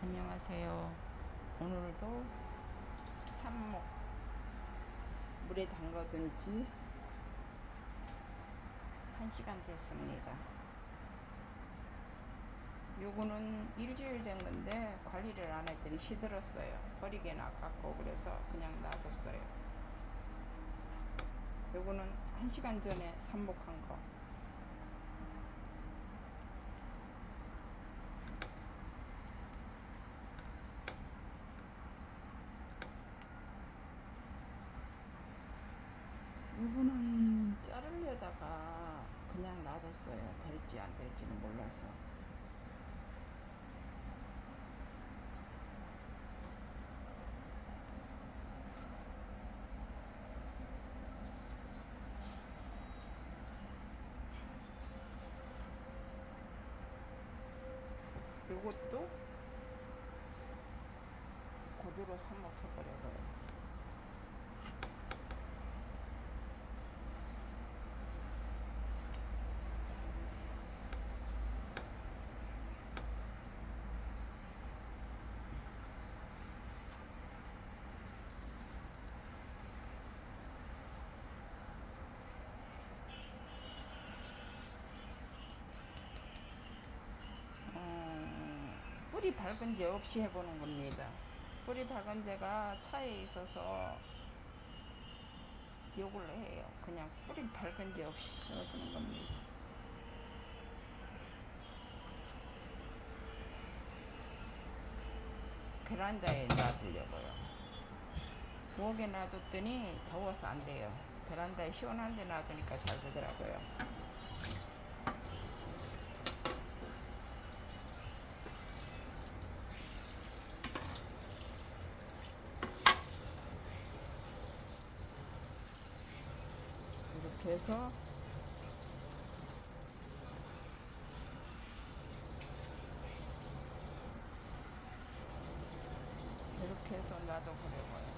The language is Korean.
안녕하세요. 오늘도 삽목 물에 담가둔 지 1시간 됐습니다. 요거는 일주일 된 건데 관리를 안 했더니 시들었어요. 버리기는 아깝고 그래서 그냥 놔뒀어요. 요거는 1시간 전에 삽목한 거. 이거는 자르려다가 그냥 놔뒀어요. 될지 안 될지는 몰라서. 요것도 그대로 삽목해버려요. 어, 뿌리 밝은 제 없이 해보는 겁니다. 뿌리 밝은 제가 차에 있어서 욕을 해요. 그냥 뿌리 밝은 제 없이 해보는 겁니다. 베란다에 놔두려고요. 부엌에 놔뒀더니 더워서 안 돼요. 베란다에 시원한 데 놔두니까 잘 되더라고요. 이렇게 해서 이렇게 해서 놔둬보려고요.